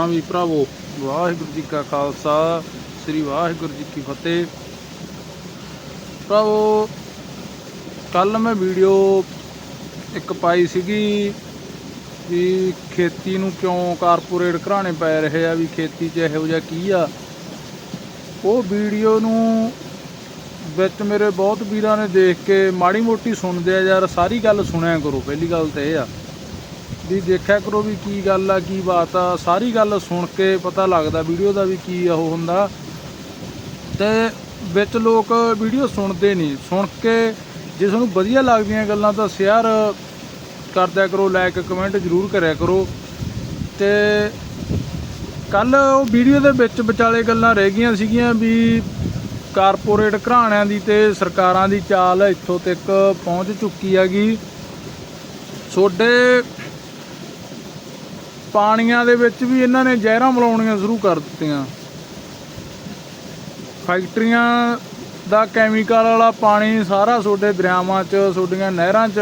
ਹਾਂ ਵੀ ਭਰਾਵੋ, ਵਾਹਿਗੁਰੂ ਜੀ ਕਾ ਖਾਲਸਾ, ਸ੍ਰੀ ਵਾਹਿਗੁਰੂ ਜੀ ਕੀ ਫਤਿਹ। ਭਰਾਵੋ ਕੱਲ ਮੈਂ ਵੀਡੀਓ ਇੱਕ ਪਾਈ ਸੀਗੀ ਵੀ ਖੇਤੀ ਨੂੰ ਕਿਉਂ ਕਾਰਪੋਰੇਟ ਘਰਾਣੇ ਪੈ ਰਹੇ ਆ, ਵੀ ਖੇਤੀ 'ਚ ਇਹੋ ਜਿਹਾ ਕੀ ਆ। ਉਹ ਵੀਡੀਓ ਨੂੰ ਵਿੱਚ ਮੇਰੇ ਬਹੁਤ ਵੀਰਾਂ ਨੇ ਦੇਖ ਕੇ ਮਾੜੀ ਮੋਟੀ ਸੁਣਦੇ ਆ ਯਾਰ, ਸਾਰੀ ਗੱਲ ਸੁਣਿਆ ਕਰੋ, ਪਹਿਲੀ ਗੱਲ ਤਾਂ ਇਹ ਆ। ਵੀ ਦੇਖਿਆ ਕਰੋ ਵੀ ਕੀ ਗੱਲ ਆ, ਕੀ ਬਾਤ ਆ। ਸਾਰੀ ਗੱਲ ਸੁਣ ਕੇ ਪਤਾ ਲੱਗਦਾ ਵੀਡੀਓ ਦਾ ਵੀ ਕੀ ਉਹ ਹੁੰਦਾ। ਤੇ ਵਿੱਚ ਲੋਕ ਵੀਡੀਓ ਸੁਣਦੇ ਨਹੀਂ। ਸੁਣ ਕੇ ਜੇ ਤੁਹਾਨੂੰ ਵਧੀਆ ਲੱਗਦੀਆਂ ਗੱਲਾਂ ਤਾਂ ਸ਼ੇਅਰ ਕਰਦਿਆ ਕਰੋ ਲਾਈਕ ਕਮੈਂਟ ਜ਼ਰੂਰ ਕਰਿਆ ਕਰੋ। ਤੇ ਕੱਲ ਉਹ ਵੀਡੀਓ ਦੇ ਵਿੱਚ ਵਿਚਾਲੇ ਗੱਲਾਂ ਰਹਿ ਗਈਆਂ ਸੀਗੀਆਂ ਵੀ ਕਾਰਪੋਰੇਟ ਘਰਾਣਿਆਂ ਦੀ ਤੇ ਸਰਕਾਰਾਂ ਦੀ ਚਾਲ ਇੱਥੋਂ ਤੱਕ ਪਹੁੰਚ ਚੁੱਕੀ ਹੈਗੀ। ਛੋਡੇ ਪਾਣੀਆਂ ਦੇ ਵਿੱਚ ਵੀ ਇਹਨਾਂ ਨੇ ਜ਼ਹਿਰਾਂ ਮਿਲਾਉਣੀਆਂ ਸ਼ੁਰੂ ਕਰ ਦਿੱਤੀਆਂ। ਫੈਕਟਰੀਆਂ ਦਾ ਕੈਮੀਕਲ ਵਾਲਾ ਪਾਣੀ ਸਾਰਾ ਤੁਹਾਡੇ ਦਰਿਆਵਾਂ 'ਚ, ਤੁਹਾਡੀਆਂ ਨਹਿਰਾਂ 'ਚ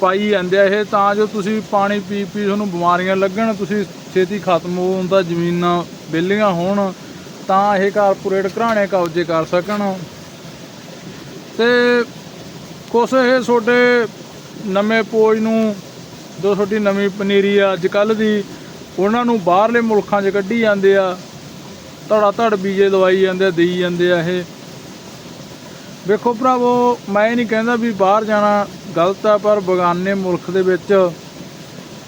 ਪਾਈ ਜਾਂਦੇ ਆ ਇਹ, ਤਾਂ ਜੋ ਤੁਸੀਂ ਪਾਣੀ ਪੀ ਪੀ ਤੁਹਾਨੂੰ ਬਿਮਾਰੀਆਂ ਲੱਗਣ, ਤੁਸੀਂ ਛੇਤੀ ਖਤਮ ਹੋਣ ਦਾ ਜ਼ਮੀਨਾਂ ਵਿਹਲੀਆਂ ਹੋਣ, ਤਾਂ ਇਹ ਕਾਰਪੋਰੇਟ ਘਰਾਣੇ ਕਬਜ਼ੇ ਕਰ ਸਕਣ। ਤੇ ਕੁਛ ਇਹ ਤੁਹਾਡੇ ਨਵੇਂ ਪੋਜ ਨੂੰ ਜੋ ਤੁਹਾਡੀ ਨਵੀਂ ਪਨੀਰੀ ਆ, ਅੱਜ ਕੱਲ ਦੀ, ਉਹਨਾਂ ਨੂੰ ਬਾਹਰਲੇ ਮੁਲਕਾਂ 'ਚ ਕੱਢੀ ਜਾਂਦੇ ਆ, ਧੜਾ ਧੜ ਬੀਜੇ ਦਵਾਈ ਜਾਂਦੇ ਆ, ਦੇਈ ਜਾਂਦੇ ਆ ਇਹ। ਵੇਖੋ ਭਰਾਵੋ, ਮੈਂ ਇਹ ਨਹੀਂ ਕਹਿੰਦਾ ਵੀ ਬਾਹਰ ਜਾਣਾ ਗਲਤ ਆ, ਪਰ ਬਗਾਨੇ ਮੁਲਕ ਦੇ ਵਿੱਚ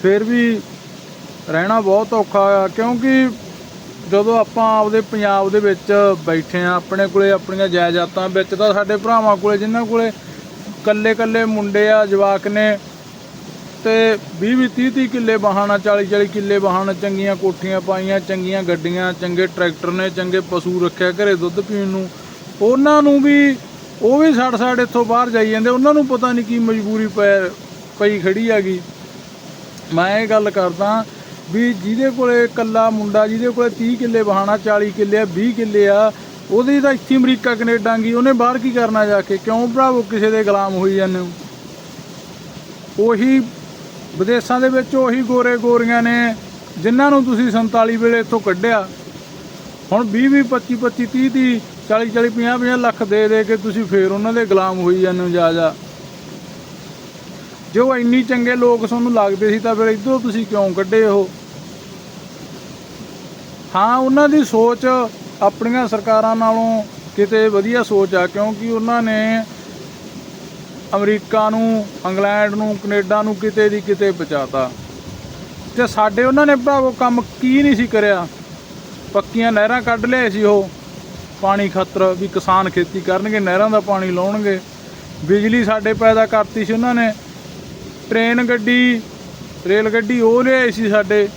ਫਿਰ ਵੀ ਰਹਿਣਾ ਬਹੁਤ ਔਖਾ ਆ, ਕਿਉਂਕਿ ਜਦੋਂ ਆਪਾਂ ਆਪਦੇ ਪੰਜਾਬ ਦੇ ਵਿੱਚ ਬੈਠੇ ਆ, ਆਪਣੇ ਕੋਲੇ ਆਪਣੀਆਂ ਜਾਇਦਾਦਾਂ ਵਿੱਚ, ਤਾਂ ਸਾਡੇ ਭਰਾਵਾਂ ਕੋਲੇ, ਜਿਨ੍ਹਾਂ ਕੋਲੇ ਕੱਲੇ ਕੱਲੇ ਮੁੰਡੇ ਆ, ਜਵਾਕ ਨੇ ਤੇ 20 20 30 30 ਕਿੱਲੇ ਵਾਹਣਾ 40 40 ਕਿੱਲੇ ਬਹਾਣਾ ਚੰਗੀਆਂ ਕੋਠੀਆਂ ਪਾਈਆਂ, ਚੰਗੀਆਂ ਗੱਡੀਆਂ, ਚੰਗੇ ਟਰੈਕਟਰ ਨੇ, ਚੰਗੇ ਪਸ਼ੂ ਰੱਖਿਆ ਘਰੇ ਦੁੱਧ ਪੀਣ ਨੂੰ। ਉਹਨਾਂ ਨੂੰ ਵੀ, ਉਹ ਵੀ ਛੱਡ ਛੱਡ ਇੱਥੋਂ ਬਾਹਰ ਜਾਈ ਜਾਂਦੇ, ਉਹਨਾਂ ਨੂੰ ਪਤਾ ਨਹੀਂ ਕੀ ਮਜਬੂਰੀ ਪੈ, ਪਈ ਖੜੀ ਹੈਗੀ। ਮੈਂ ਇਹ ਗੱਲ ਕਰਦਾ ਵੀ ਜਿਹਦੇ ਕੋਲੇ ਕੱਲਾ ਮੁੰਡਾ, ਜਿਹਦੇ ਕੋਲੇ 30 ਕਿੱਲੇ ਬਹਾਣਾ 40 ਕਿੱਲੇ ਆ 20 ਕਿੱਲੇ ਆ, ਉਹਦੀ ਤਾਂ ਇੱਥੇ ਅਮਰੀਕਾ, ਕੈਨੇਡਾ ਗਈ ਉਹਨੇ ਬਾਹਰ ਕੀ ਕਰਨਾ ਜਾ ਕੇ? ਕਿਉਂ ਭਰਾਵੋ, ਕਿਸੇ ਦੇ ਗੁਲਾਮ ਹੋਈ ਜਾਂਦੇ ਹੋ? ਉਹੀ ਵਿਦੇਸ਼ਾਂ ਦੇ ਵਿੱਚ ਉਹੀ ਗੋਰੇ ਗੋਰੀਆਂ ਨੇ ਜਿਨ੍ਹਾਂ ਨੂੰ ਤੁਸੀਂ 47 ਵੇਲੇ ਇੱਥੋਂ ਕੱਢਿਆ। ਹੁਣ 20 20 25 25 30 30 40 40 50 50 ਲੱਖ ਦੇ ਦੇ ਕੇ ਤੁਸੀਂ ਫੇਰ ਉਹਨਾਂ ਦੇ ਗੁਲਾਮ ਹੋਈ ਜਾਂਦੇ ਹੋ ਜਾ ਜਾ। ਜੋ ਇੰਨੀ ਚੰਗੇ ਲੋਕ ਤੁਹਾਨੂੰ ਲੱਗਦੇ ਸੀ ਤਾਂ ਫਿਰ ਇਧਰੋਂ ਤੁਸੀਂ ਕਿਉਂ ਕੱਢੇ ਉਹ? ਹਾਂ, ਉਹਨਾਂ ਦੀ ਸੋਚ ਆਪਣੀਆਂ ਸਰਕਾਰਾਂ ਨਾਲੋਂ ਕਿਤੇ ਵਧੀਆ ਸੋਚ ਆ, ਕਿਉਂਕਿ ਉਹਨਾਂ ਨੇ ਅਮਰੀਕਾ ਨੂੰ, ਇੰਗਲੈਂਡ ਨੂੰ, ਕੈਨੇਡਾ ਨੂੰ ਕਿਤੇ ਦੀ ਕਿਤੇ ਪਹੁੰਚਾਤਾ ਤੇ ਸਾਡੇ ਉਹਨਾਂ ਨੇ ਭਰਾਵੋ ਕੰਮ ਕੀ ਨਹੀਂ ਸੀ ਕਰਿਆ। ਪੱਕੀਆਂ ਨਹਿਰਾਂ ਕੱਢ ਲਿਆ ਸੀ ਉਹ। ਪਾਣੀ ਖਤਰ ਵੀ ਕਿਸਾਨ ਖੇਤੀ ਕਰਨਗੇ, ਨਹਿਰਾਂ ਦਾ ਪਾਣੀ ਲਾਉਣਗੇ। ਬਿਜਲੀ ਸਾਡੇ ਪੈਦਾ ਕਰਤੀ ਸੀ ਉਹਨਾਂ ਨੇ। ਟ੍ਰੇਨ ਗੱਡੀ, ਰੇਲ ਗੱਡੀ ਉਹ ਲਿਆਏ ਸੀ ਸਾਡੇ।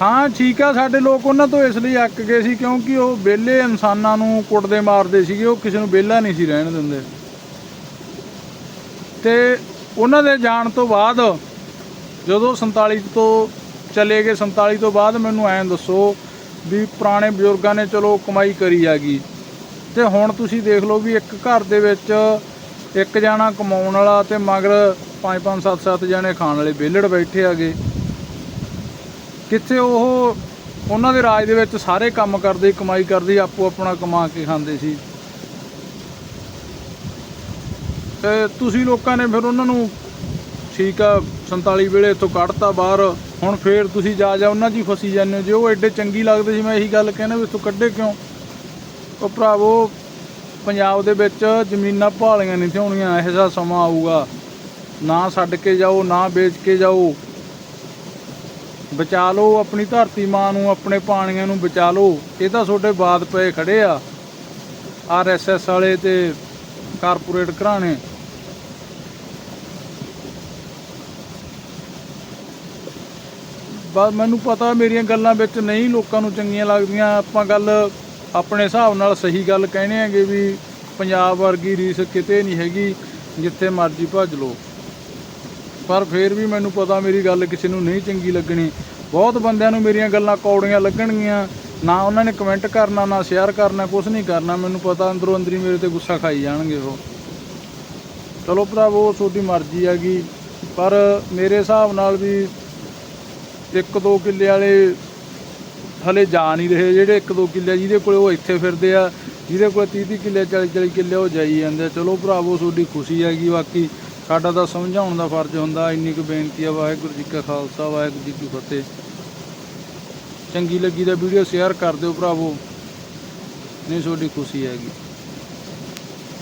ਹਾਂ, ਠੀਕ ਆ, ਸਾਡੇ ਲੋਕ ਉਹਨਾਂ ਤੋਂ ਇਸ ਲਈ ਅੱਕ ਗਏ ਸੀ ਕਿਉਂਕਿ ਉਹ ਵਿਹਲੇ ਇਨਸਾਨਾਂ ਨੂੰ ਕੁੱਟਦੇ ਮਾਰਦੇ ਸੀਗੇ, ਉਹ ਕਿਸੇ ਨੂੰ ਵਿਹਲਾ ਨਹੀਂ ਸੀ ਰਹਿਣ ਦਿੰਦੇ। ਤੇ ਉਹਨਾਂ ਦੇ ਜਾਣ ਤੋਂ ਬਾਅਦ ਜਦੋਂ 47 ਤੋਂ ਚਲੇ ਗਏ 47 ਤੋਂ ਬਾਅਦ ਮੈਨੂੰ ਐਂ ਦੱਸੋ ਵੀ ਪੁਰਾਣੇ ਬਜ਼ੁਰਗਾਂ ਨੇ ਚਲੋ ਕਮਾਈ ਕਰੀ ਹੈਗੀ ਤੇ ਹੁਣ ਤੁਸੀਂ ਦੇਖ ਲਓ ਵੀ ਇੱਕ ਘਰ ਦੇ ਵਿੱਚ ਇੱਕ ਜਾਣਾ ਕਮਾਉਣ ਵਾਲਾ ਤੇ ਮਗਰ 5 5 7 7 ਜਾਣੇ ਖਾਣ ਵਾਲੇ ਵਿਹਲੜ ਬੈਠੇ ਹੈਗੇ। ਕਿੱਥੇ ਉਹ ਉਹਨਾਂ ਦੇ ਰਾਜ ਦੇ ਵਿੱਚ ਸਾਰੇ ਕੰਮ ਕਰਦੇ, ਕਮਾਈ ਕਰਦੇ, ਆਪੋ ਆਪਣਾ ਕਮਾ ਕੇ ਖਾਂਦੇ ਸੀ। ਤੇ ਤੁਸੀਂ ਲੋਕਾਂ ਨੇ ਫਿਰ ਉਹਨਾਂ ਨੂੰ ਠੀਕ ਆ 47 ਵੇਲੇ ਇੱਥੋਂ ਕੱਢਤਾ ਬਾਹਰ, ਹੁਣ ਫੇਰ ਤੁਸੀਂ ਜਾ ਜਾ ਉਹਨਾਂ 'ਚ ਹੀ ਫਸੀ ਜਾਂਦੇ ਹੋ। ਜੇ ਉਹ ਐਡੇ ਚੰਗੀ ਲੱਗਦੇ ਸੀ, ਮੈਂ ਇਹੀ ਗੱਲ ਕਹਿੰਦਾ ਵੀ ਇੱਥੋਂ ਕੱਢੇ ਕਿਉਂ? ਉਹ ਭਰਾਵੋ, ਪੰਜਾਬ ਦੇ ਵਿੱਚ ਜ਼ਮੀਨਾਂ ਭਾਲੀਆਂ ਨਹੀਂ ਥਿਉਣੀਆਂ ਇਹੋ ਜਿਹਾ ਸਮਾਂ ਆਊਗਾ। ਨਾ ਛੱਡ ਕੇ ਜਾਓ, ਨਾ ਵੇਚ ਕੇ ਜਾਓ। ਬਚਾ ਲਓ, ਆਪਣੀ ਧਰਤੀ ਮਾਂ ਨੂੰ, ਆਪਣੇ ਪਾਣੀਆਂ ਨੂੰ ਬਚਾ ਲਓ। ਇਹ ਤਾਂ ਤੁਹਾਡੇ ਬਾਦ ਪਏ ਖੜੇ ਆ। ਆਰਐਸਐਸ ਵਾਲੇ ਤੇ ਕਾਰਪੋਰੇਟ ਘਰਾਣੇ। ਬਸ ਮੈਨੂੰ ਪਤਾ ਮੇਰੀਆਂ ਗੱਲਾਂ ਵਿੱਚ ਨਹੀਂ, ਲੋਕਾਂ ਨੂੰ ਚੰਗੀਆਂ ਲੱਗਦੀਆਂ। ਆਪਾਂ ਗੱਲ ਆਪਣੇ ਹਿਸਾਬ ਨਾਲ ਸਹੀ ਗੱਲ ਕਹਿੰਦੇ ਆਂਗੇ ਵੀ ਪੰਜਾਬ ਵਰਗੀ ਰੀਸ ਕਿਤੇ ਨਹੀਂ ਹੈਗੀ, ਜਿੱਥੇ ਮਰਜ਼ੀ ਭੱਜ ਲਓ। ਪਰ ਫੇਰ ਵੀ ਮੈਨੂੰ ਪਤਾ ਮੇਰੀ ਗੱਲ ਕਿਸੇ ਨੂੰ ਨਹੀਂ ਚੰਗੀ ਲੱਗਣੀ। ਬਹੁਤ ਬੰਦਿਆਂ ਨੂੰ ਮੇਰੀਆਂ ਗੱਲਾਂ ਕੌੜੀਆਂ ਲੱਗਣਗੀਆਂ। ਨਾ ਉਹਨਾਂ ਨੇ ਕਮੈਂਟ ਕਰਨਾ, ਨਾ ਸ਼ੇਅਰ ਕਰਨਾ ਕੁਝ ਨਹੀਂ ਕਰਨਾ। ਮੈਨੂੰ ਪਤਾ ਅੰਦਰੋਂ ਅੰਦਰੀ ਮੇਰੇ ਤੇ ਗੁੱਸਾ ਖਾਈ ਜਾਣਗੇ ਉਹ। ਚਲੋ ਭਰਾਵੋ ਤੁਹਾਡੀ ਮਰਜ਼ੀ ਹੈਗੀ। ਪਰ ਮੇਰੇ ਹਿਸਾਬ ਨਾਲ ਵੀ ਇੱਕ ਦੋ ਕਿੱਲੇ ਵਾਲੇ ਹਲੇ ਜਾ ਨਹੀਂ ਰਹੇ। ਜਿਹੜੇ ਇੱਕ ਦੋ ਕਿੱਲੇ, ਜਿਹਦੇ ਕੋਲੇ ਉਹ ਇੱਥੇ ਫਿਰਦੇ ਆ, ਜਿਹਦੇ ਕੋਲ 30 30 ਕਿੱਲੇ 40 40 ਕਿੱਲੇ ਉਹ ਜਾਈ ਜਾਂਦੇ ਆ। ਚਲੋ ਭਰਾਵੋ, ਤੁਹਾਡੀ ਖੁਸ਼ੀ ਹੈਗੀ। ਬਾਕੀ ਸਾਡਾ ਤਾਂ ਸਮਝਾਉਣ ਦਾ ਫਰਜ਼ ਹੁੰਦਾ, ਇੰਨੀ ਕੁ ਬੇਨਤੀ ਆ, ਵਾਹਿਗੁਰੂ ਜੀ ਕਾ ਖਾਲਸਾ, ਵਾਹਿਗੁਰੂ ਜੀ ਕੀ ਫਤਿਹ। ਚੰਗੀ ਲੱਗੀ ਤਾਂ ਵੀਡੀਓ ਸ਼ੇਅਰ ਕਰ ਦਿਓ ਭਰਾਵੋ, ਨਹੀਂ ਤੁਹਾਡੀ ਖੁਸ਼ੀ ਹੈਗੀ।